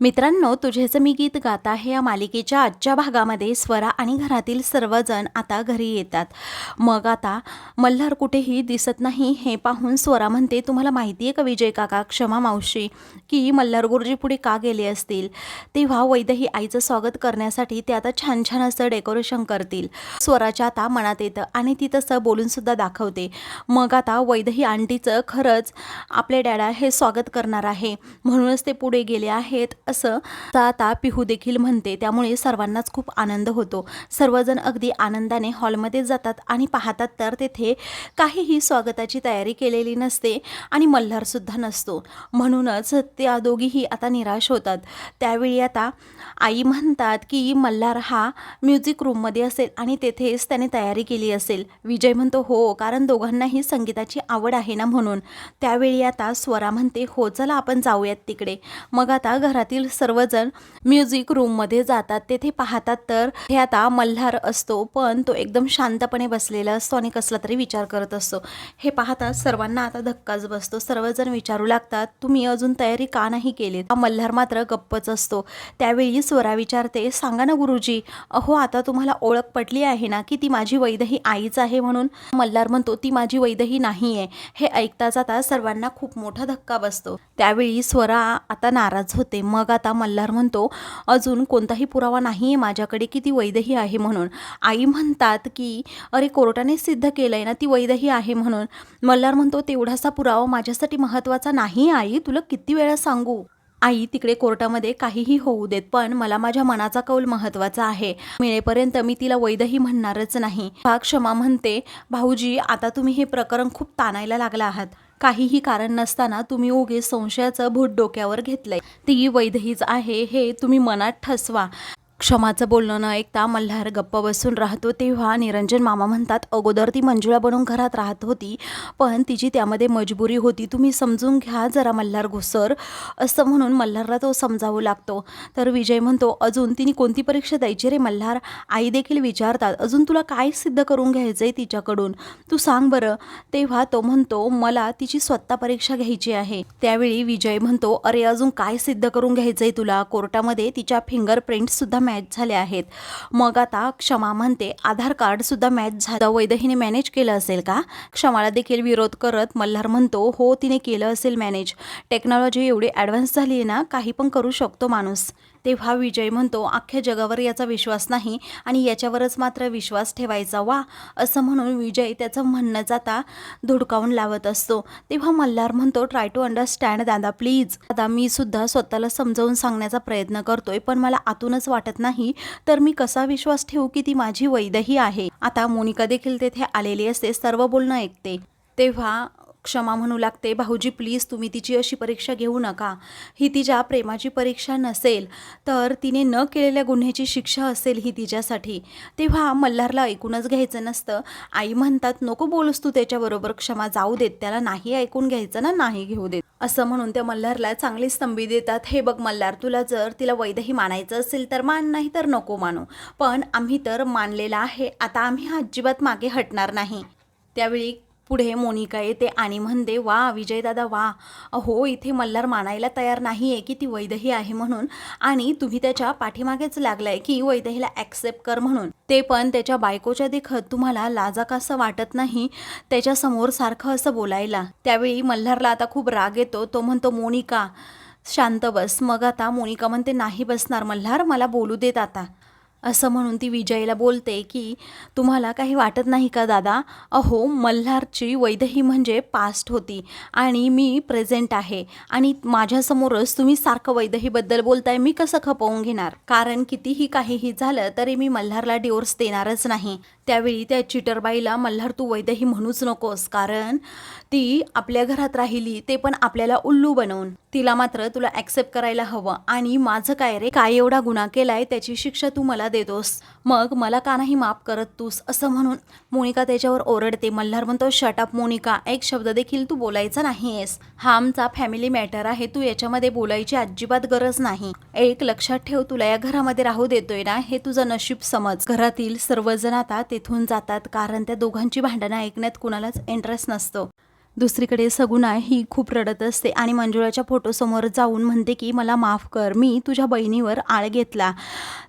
मित्रांनो तुझेचं मी गीत गात आहे या मालिकेच्या आजच्या भागामध्ये स्वरा आणि घरातील सर्वजण आता घरी येतात. मग आता मल्हार कुठेही दिसत नाही हे पाहून स्वरा म्हणते तुम्हाला माहिती आहे का विजय काका क्षमा मावशी की मल्हार गुरुजी पुढे का गेले असतील? तेव्हा वैदही आईचं स्वागत करण्यासाठी ते आता छान छान असं डेकोरेशन करतील. स्वराच्या आता मनात येतं आणि ती तसं बोलूनसुद्धा दाखवते. मग आता वैदही आंटीचं खरंच आपले डॅडा हे स्वागत करणार आहे म्हणूनच ते पुढे गेले आहेत असं आता आता पिहू देखील म्हणते. त्यामुळे सर्वांनाच खूप आनंद होतो. सर्वजण अगदी आनंदाने हॉलमध्ये जातात आणि पाहतात तर तेथे काहीही स्वागताची तयारी केलेली नसते आणि मल्हारसुद्धा नसतो. म्हणूनच त्या दोघीही आता निराश होतात. त्यावेळी आता आई म्हणतात की मल्हार हा म्युझिक रूममध्ये असेल आणि तेथेच त्याने तयारी केली असेल. विजय म्हणतो हो कारण दोघांनाही संगीताची आवड आहे ना म्हणून. त्यावेळी आता स्वरा म्हणते हो चला आपण जाऊयात तिकडे. मग आता घरातील सर्वजण म्युझिक रूममध्ये जातात. तेथे पाहतात तर हे आता मल्हार असतो पण तो एकदम शांतपणे बसलेला असतो आणि कसला तरी विचार करत असतो. हे पाहता सर्वांना आता धक्काच बसतो. सर्वजण विचारू लागतात तुम्ही अजून तयारी का नाही केली? मल्हार मात्र गप्पच असतो. त्यावेळी स्वरा विचारते सांगा ना गुरुजी अहो आता तुम्हाला ओळख पटली आहे ना की ती माझी वैदही आईच आहे म्हणून? मल्हार म्हणतो ती माझी वैदही नाही आहे हे ऐकताच आता सर्वांना खूप मोठा धक्का बसतो. त्यावेळी स्वरा आता नाराज होते. मग आता मल्हार म्हणतो अजून कोणताही पुरावा नाही आहे माझ्याकडे की ती वैदही आहे म्हणून. आई म्हणतात की अरे कोर्टाने सिद्ध केलंय ना ती वैदही आहे म्हणून. मल्हार म्हणतो तेवढासा पुरावा माझ्यासाठी महत्त्वाचा नाही आई तुला किती वेळा सांगू. आई तिकडे कोर्टामध्ये काहीही होऊ देत पण मला माझ्या मनाचा कौल महत्त्वाचा आहे. मिळेपर्यंत मी तिला वैदही म्हणणारच नाही. भाग क्षमा म्हणते भाऊजी आता तुम्ही हे प्रकरण खूप ताणायला लागला आहात. काहीही कारण नसताना तुम्ही उगे संशयाचं भूत डोक्यावर घेतलंय. ती वैदहीच आहे हे तुम्ही मनात ठसवा. क्षमाचं बोलणं न ऐकता मल्हार गप्प बसून राहतो तेव्हा निरंजन मामा म्हणतात अगोदर ती मंजुळा बनून घरात राहत होती पण तिची त्यामध्ये मजबुरी होती. तुम्ही समजून घ्या जरा मल्हार घुसर. असं म्हणून मल्हारला तो समजावू लागतो. तर विजय म्हणतो अजून तिने कोणती परीक्षा द्यायची रे मल्हार? आई देखील विचारतात अजून तुला काय सिद्ध करून घ्यायचं आहे तिच्याकडून? तू सांग बरं. तेव्हा तो म्हणतो मला तिची स्वतः परीक्षा घ्यायची आहे. त्यावेळी विजय म्हणतो अरे अजून काय सिद्ध करून घ्यायचं आहे तुला? कोर्टामध्ये तिच्या फिंगरप्रिंटसुद्धा मॅच झाले आहेत. मग आता क्षमा म्हणते आधार कार्डसुद्धा मॅच झालं. वैदहीने मॅनेज केलं असेल का? क्षमाला देखील विरोध करत मल्हार म्हणतो हो तिने केलं असेल मॅनेज टेक्नॉलॉजी एवढी ॲडव्हान्स झाली आहे ना काही पण करू शकतो माणूस. तेव्हा विजय म्हणतो अख्ख्या जगावर याचा विश्वास नाही आणि याच्यावरच मात्र विश्वास ठेवायचा वा असं म्हणून विजय त्याचं म्हणणं जाता धुडकावून लावत असतो. तेव्हा मल्हार म्हणतो ट्राय टू अंडरस्टँड दादा प्लीज दादा मी सुद्धा स्वतःला समजावून सांगण्याचा प्रयत्न करतोय पण मला आतूनच वाटत नाही तर मी कसा विश्वास ठेवू की ती माझी वैदही आहे? आता मोनिका देखील तेथे आलेली असते सर्व बोलणं ऐकते. तेव्हा क्षमा म्हणू लागते. भाऊजी प्लीज तुम्ही तिची अशी परीक्षा घेऊ नका. ही तिच्या प्रेमाची परीक्षा नसेल तर तिने न केलेल्या गुन्ह्याची शिक्षा असेल ही तिच्यासाठी. तेव्हा मल्हारला ऐकूनच घ्यायचं नसतं. आई म्हणतात नको बोलूस तू त्याच्याबरोबर क्षमा जाऊ देत त्याला नाही ऐकून घ्यायचं ना नाही घेऊ देत. असं म्हणून त्या मल्हारला चांगली स्तंभी देतात. हे बघ मल्हार तुला जर तिला वैदही मानायचं असेल तर मान नाही तर नको मानू. पण आम्ही तर मानलेला आहे. आता आम्ही अजिबात मागे हटणार नाही. त्यावेळी पुढे मोनिका येते आणि म्हणते वा विजयदादा वा. अहो इथे मल्हार मानायला तयार नाही आहे की ती वैदही आहे म्हणून आणि तुम्ही त्याच्या पाठीमागेच लागलाय की वैदहीला ॲक्सेप्ट कर म्हणून. ते पण त्याच्या बायकोच्या देखत तुम्हाला लाजा असं वाटत नाही त्याच्यासमोर सारखं असं बोलायला. त्यावेळी मल्हारला आता खूप राग येतो. तो म्हणतो मोनिका शांत बस. मग आता मोनिका म्हणते नाही बसणार मल्हार मला बोलू देत आता. असं म्हणून ती विजयला बोलते की तुम्हाला काही वाटत नाही का दादा? अहो मल्हारची वैदही म्हणजे पास्ट होती आणि मी प्रेझेंट आहे आणि माझ्यासमोरच तुम्ही सारखं वैदहीबद्दल बोलताय मी कसं खपवून घेणार? कारण कितीही काहीही झालं तरी मी मल्हारला डिवोर्स देणारच नाही. त्यावेळी त्या चिटरबाईला मल्हार तू वैदही म्हणूच नकोस कारण ती आपल्या घरात राहिली ते पण आपल्याला उल्लू बनवून. तिला मात्र तुला ॲक्सेप्ट करायला हवं. आणि माझं काय रे? काय एवढा गुन्हा केलाय? त्याची शिक्षा तू मला देतोस. मग मला का नाही माफ करत तूस? असं म्हणून मोनिका त्याच्यावर ओरडते. मल्हार म्हणतो शटअप मोनिका. एक शब्द देखील तू बोलायचा नाहीयेस. हा आमचा फॅमिली मॅटर आहे. तू याच्यामध्ये बोलायची अजिबात गरज नाही. एक लक्षात ठेव तुला या घरामध्ये राहू देतोय ना हे तुझं नशीब समज. घरातील सर्वजण आता ते तेथून जातात कारण त्या दोघांची भांडणं ऐकण्यात कुणालाच इंटरेस्ट नसतो. दुसरीकडे सगुणा ही खूप रडत असते आणि मंजुळाच्या फोटोसमोर जाऊन म्हणते की मला माफ कर मी तुझ्या बहिणीवर आळ घेतला.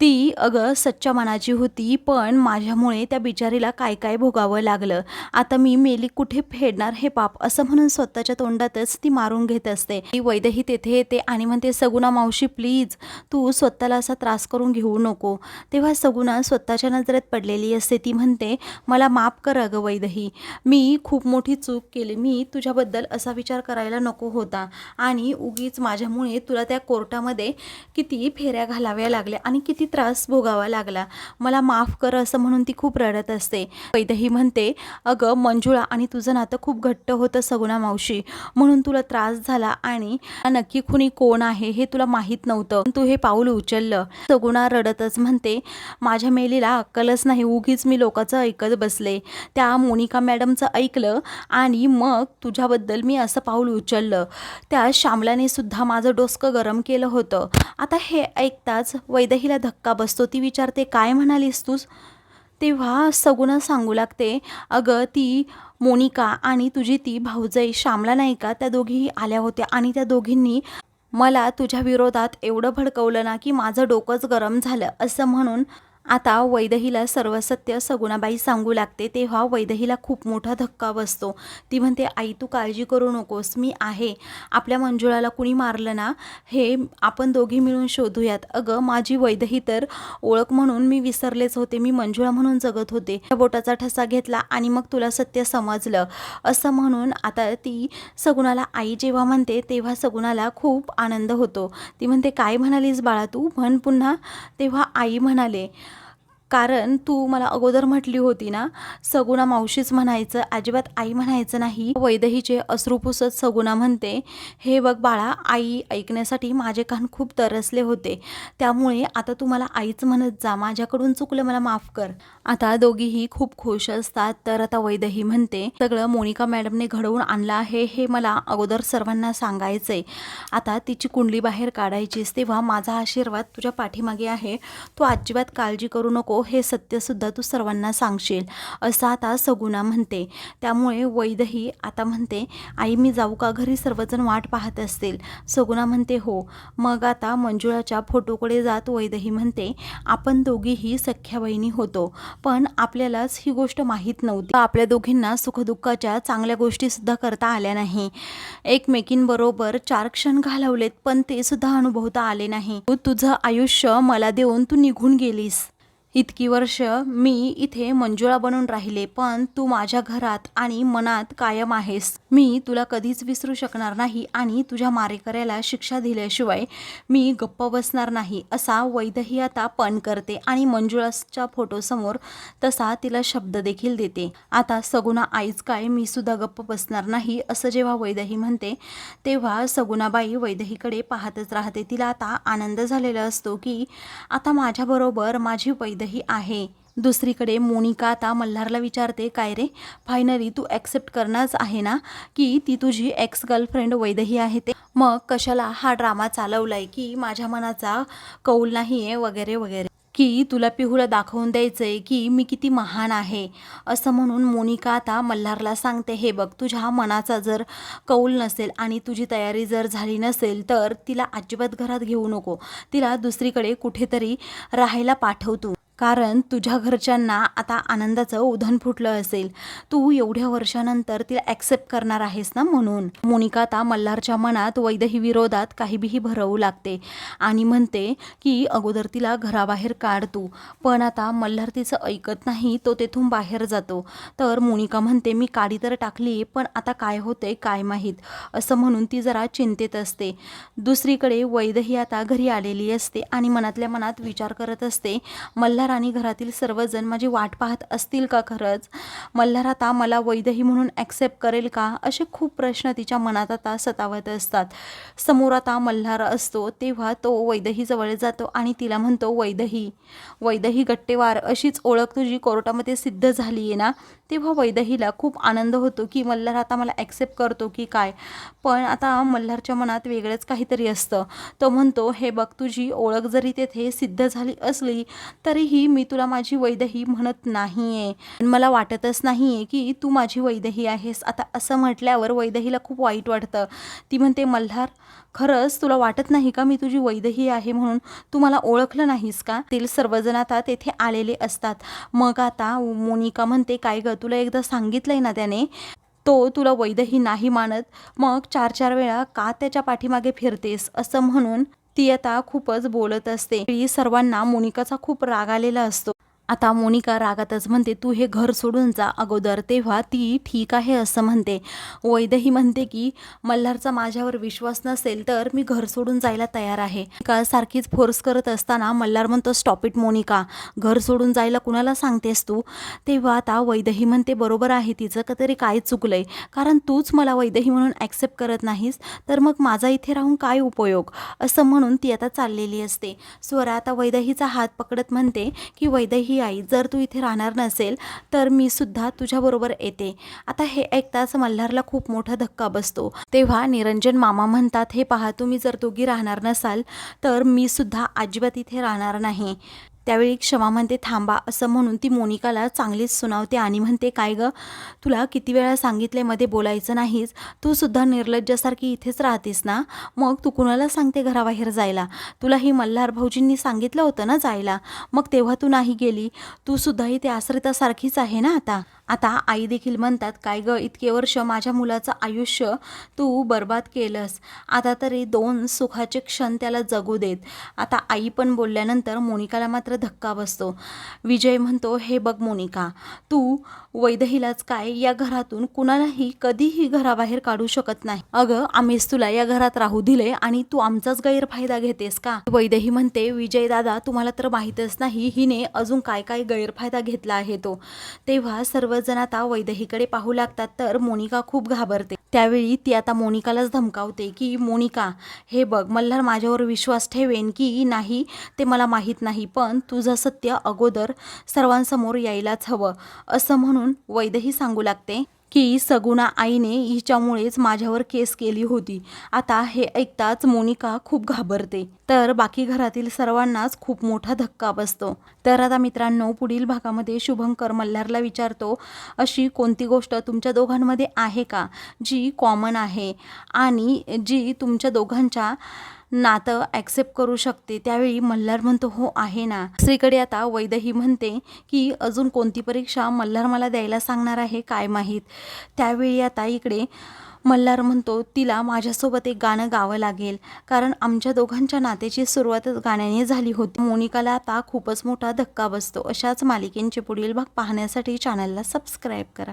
ती अगं सच्च्या मनाची होती पण माझ्यामुळे त्या बिचारीला काय काय भोगावं लागलं. आता मी मेली कुठे फेडणार हे पाप? असं म्हणून स्वतःच्या तोंडातच ती मारून घेत असते. ती वैदही तेथे येते आणि म्हणते सगुणा मावशी प्लीज तू स्वतःला असा त्रास करून घेऊ नको. तेव्हा सगुणा स्वतःच्या नजरेत पडलेली असते. ती म्हणते मला माफ कर अगं वैदही. मी खूप मोठी चूक केली. मी तुझ्याबद्दल असा विचार करायला नको होता. आणि उगीच माझ्यामुळे तुला त्या कोर्टामध्ये किती फेऱ्या घालाव्या लागल्या आणि किती त्रास भोगावा लागला. मला माफ कर असं म्हणून ती खूप रडत असते. वैदही म्हणते अगं मंजुळा आणि तुझं नातं खूप घट्ट होतं सगुणा मावशी. म्हणून तुला त्रास झाला आणि नक्की खुनी कोण आहे हे तुला माहीत नव्हतं. तू हे पाऊल उचललं. सगुणा रडतच म्हणते माझ्या मेलीला अक्कलच नाही. उगीच मी लोकांचं ऐकत बसले. त्या मोनिका मॅडमचं ऐकलं आणि मग तुझ्याबद्दल मी असं पाऊल उचललं. त्या श्यामलाने सुद्धा माझं डोसकं गरम केलं होतं. आता हे ऐकताच वैदहीला धक्का बसतो. ती विचारते काय म्हणालीस तूच? तेव्हा सगुणा सांगू लागते अगं ती मोनिका आणि तुझी ती भाऊजाई श्यामला नाही का त्या दोघीही आल्या होत्या आणि त्या दोघींनी मला तुझ्या विरोधात एवढं भडकवलं ना की माझं डोकंच गरम झालं असं म्हणून आता वैदहीला सर्व सत्य सगुणाबाई सांगू लागते तेव्हा वैदहीला खूप मोठा धक्का बसतो. ती म्हणते आई तू काळजी करू नकोस मी आहे. आपल्या मंजुळाला कुणी मारलं ना हे आपण दोघी मिळून शोधूयात. अगं माझी वैदही तर ओळख म्हणून मी विसरलेच होते. मी मंजुळा म्हणून जगत होते. बोटाचा ठसा घेतला आणि मग तुला सत्य समजलं. असं म्हणून आता ती सगुणाला आई जेव्हा म्हणते तेव्हा सगुणाला खूप आनंद होतो. ती म्हणते काय म्हणालीस बाळा तू? म्हण पुन्हा. तेव्हा आई म्हणाले कारण तू मला अगोदर म्हटली होती ना सगुणा मावशीच म्हणायचं अजिबात आई म्हणायचं नाही. वैदहीचे अश्रुपुसत सगुणा म्हणते हे बघ बाळा आई ऐकण्यासाठी माझे कान खूप तरसले होते. त्यामुळे आता तू मला आईच म्हणत जा माझ्याकडून चुकलं मला माफ कर. आता दोघीही खूप खुश असतात तर आता वैदही म्हणते सगळं मोनिका मॅडमने घडवून आणलं आहे हे मला अगोदर सर्वांना सांगायचंय. आता तिची कुंडली बाहेर काढायचीस तेव्हा माझा आशीर्वाद तुझ्या पाठीमागे आहे. तू अजिबात काळजी करू नको हे सत्यसुद्धा तू सर्वांना सांगशील असं आता सगुणा म्हणते. त्यामुळे वैदही आता म्हणते आई मी जाऊ का घरी? सर्वजण वाट पाहत असतील. सगुणा म्हणते हो. मग आता मंजुळाच्या फोटोकडे जात वैदही म्हणते आपण दोघीही सख्या बहिणी होतो पण आपल्यालाच ही गोष्ट माहीत नव्हती. आपल्या दोघींना सुखदुःखाच्या चांगल्या गोष्टीसुद्धा करता आल्या नाही. एकमेकींबरोबर चार क्षण घालवलेत पण ते सुद्धा अनुभवता आले नाही. तू तुझं आयुष्य मला देऊन तू निघून गेलीस. इतकी वर्ष मी इथे मंजुळा बनून राहिले पण तू माझ्या घरात आणि मनात कायम आहेस. मी तुला कधीच विसरू शकणार नाही आणि तुझ्या मारेकऱ्याला शिक्षा दिल्याशिवाय मी गप्प बसणार नाही असा वैदही आता पण करते आणि मंजुळाच्या फोटोसमोर तसा तिला शब्द देखील देते. आता सगुणा आईच काय मी सुद्धा गप्प बसणार नाही असं जेव्हा वैदही म्हणते तेव्हा सगुणाबाई वैदहीकडे पाहतच राहते. तिला आता आनंद झालेला असतो की आता माझ्याबरोबर माझी वैदही आहे. दुसरीकडे मोनिका आता मल्हारला विचारते काय रे फायनली तू ॲक्सेप्ट करणारच आहे ना? की ती तुझी एक्स गर्लफ्रेंड वैदही आहे ते? मग कशाला हा ड्रामा चालवलाय? की माझ्या मनाचा कौल नाही आहे वगैरे वगैरे. की तुला पिहूला दाखवून द्यायचं आहे की मी किती महान आहे? असं म्हणून मोनिका आता मल्हारला सांगते हे बघ तुझ्या मनाचा जर कौल नसेल आणि तुझी तयारी जर झाली नसेल तर तिला अजिबात घरात घेऊ नको. तिला दुसरीकडे कुठेतरी राहायला पाठवतो. कारण तुझ्या घरच्यांना आता आनंदाचं उधन फुटलं असेल. तू एवढ्या वर्षानंतर तिला ॲक्सेप्ट करणार आहेस ना म्हणून? मोनिका आता मल्हारच्या मनात वैदही विरोधात काहीबीही भरवू लागते. आणि म्हणते की अगोदर तिला घराबाहेर काढ तू. पण आता मल्हार तिचं ऐकत नाही तो तेथून बाहेर जातो. तर मोनिका म्हणते मी काडी तर टाकली पण आता काय होतंय काय माहीत? असं म्हणून ती जरा चिंतेत असते. दुसरीकडे वैदही आता घरी आलेली असते आणि मनातल्या मनात विचार करत असते मल्हार आणि घरातील सर्वजण माझी वाट पाहत असतील का खरंच? मल्हार आता मला वैदही म्हणून ॲक्सेप्ट करेल का? असे खूप प्रश्न तिच्या मनात आता सतावत असतात. समोर आता मल्हार असतो तेव्हा तो वैदहीजवळ जातो आणि तिला म्हणतो वैदही वैदही गट्टेवार अशीच ओळख तुझी कोर्टामध्ये सिद्ध झाली आहे ना? तेव्हा वैदहीला खूप आनंद होतो की मल्हार आता मला ॲक्सेप्ट करतो की काय. पण आता मल्हारच्या मनात वेगळंच काहीतरी असतं. तो म्हणतो हे बघ तुझी ओळख जरी तेथे सिद्ध झाली असली तरीही मी तुला माझी वैदही म्हणत नाही आहे मला वाटतच नाही आहे की तू माझी वैदही आहेस. आता असं म्हटल्यावर वैदहीला खूप वाईट वाटतं. ती म्हणते मल्हार खरंच तुला वाटत नाही का मी तुझी वैदही आहे म्हणून? तू मला ओळखलं नाहीस का? तील सर्वजण आता तेथे आलेले असतात. मग आता मोनिका म्हणते काय ग तुला एकदा सांगितलंय ना त्याने? तो तुला वैदही नाही मानत. मग चार चार वेळा का त्याच्या पाठीमागे फिरतेस? असं म्हणून ती आता खूपच बोलत असते. सर्वांना मोनिकाचा खूप राग आलेला असतो. आता मोनिका रागातच म्हणते तू हे घर सोडून जा अगोदर तेव्हा ती ठीक आहे असं म्हणते. वैदही म्हणते की मल्हारचा माझ्यावर विश्वास नसेल तर मी घर सोडून जायला तयार आहे. का सारखीच फोर्स करत असताना मल्हार म्हणतो स्टॉप इट मोनिका घर सोडून जायला कुणाला सांगतेस तू? तेव्हा आता वैदही म्हणते बरोबर आहे तिचं का तरी काय चुकलंय? कारण तूच मला वैदही म्हणून ॲक्सेप्ट करत नाहीस तर मग माझा इथे राहून काय उपयोग? असं म्हणून ती आता चाललेली असते. स्वरा आता वैदहीचा हात पकडत म्हणते की वैदही आई जर तू इथे राहणार नसेल तर मी सुद्धा तुझ्याबरोबर येते. आता हे ऐकताच मल्हारला खूप मोठा धक्का बसतो. तेव्हा निरंजन मामा म्हणतात हे पहा तुम्ही जर दोघी राहणार नसाल तर मी सुद्धा अजिबात इथे राहणार नाही. त्यावेळी क्षमा म्हणते थांबा असं म्हणून ती मोनिकाला चांगलीच सुनावते आणि म्हणते काय ग तुला किती वेळा सांगितले मध्ये बोलायचं नाहीस तू सुद्धा निर्लज्जासारखी इथेच राहतेस ना? मग तू कुणाला सांगते घराबाहेर जायला? तुला ही मल्हार भाऊजींनी सांगितलं होतं ना जायला? मग तेव्हा तू नाही गेली? तू सुद्धा इथे आश्रितासारखीच आहे ना आता? आता आई देखील म्हणतात काय ग इतके वर्ष माझ्या मुलाचं आयुष्य तू बर्बाद केलंस. आता तरी दोन सुखाचे क्षण त्याला जगू देत. आता आई पण बोलल्यानंतर मोनिकाला मात्र धक्का बसतो. विजय म्हणतो हे बघ मोनिका तू वैदहीलाच काय या घरातून कुणालाही कधीही घराबाहेर काढू शकत नाही. अगं आम्हीच तुला या घरात राहू दिले आणि तू आमचाच गैरफायदा घेतेस का? वैदही म्हणते विजय दादा तुम्हाला तर माहीतच नाही हिने अजून काय काय गैरफायदा घेतला आहे तो. तेव्हा सर्वजण आता वैदहीकडे पाहू लागतात तर मोनिका खूप घाबरते. त्यावेळी ती आता मोनिकालाच धमकावते की मोनिका हे बघ मल्हार माझ्यावर विश्वास ठेवेन की नाही ते मला माहीत नाही पण तुझं सत्य अगोदर सर्वांसमोर यायलाच हवं. असं म्हणून वैदही सांगू लागते की सगुणा आईने हिच्यामुळेच माझ्यावर केस केली होती. आता हे ऐकताच मोनिका खूप घाबरते. तर बाकी घरातील सर्वांनाच खूप मोठा धक्का बसतो. तर आता मित्रांनो पुढील भागामध्ये शुभंकर मल्हारला विचारतो अशी कोणती गोष्ट तुमच्या दोघांमध्ये आहे का जी कॉमन आहे? आणि जी तुमच्या दोघांच्या नातं ॲक्सेप्ट करू शकते. त्यावेळी मल्हार म्हणतो हो आहे ना. श्रीकडे आता वैदही म्हणते की अजून कोणती परीक्षा मल्हार मला द्यायला सांगणार आहे काय माहीत? त्यावेळी आता इकडे मल्हार म्हणतो तिला माझ्यासोबत एक गाणं गावं लागेल कारण आमच्या दोघांच्या नात्याची सुरुवातच गाण्याने झाली होती. मोनिकाला आता खूपच मोठा धक्का बसतो. अशाच मालिकेंचे पुढील भाग पाहण्यासाठी चॅनलला सबस्क्राईब करा.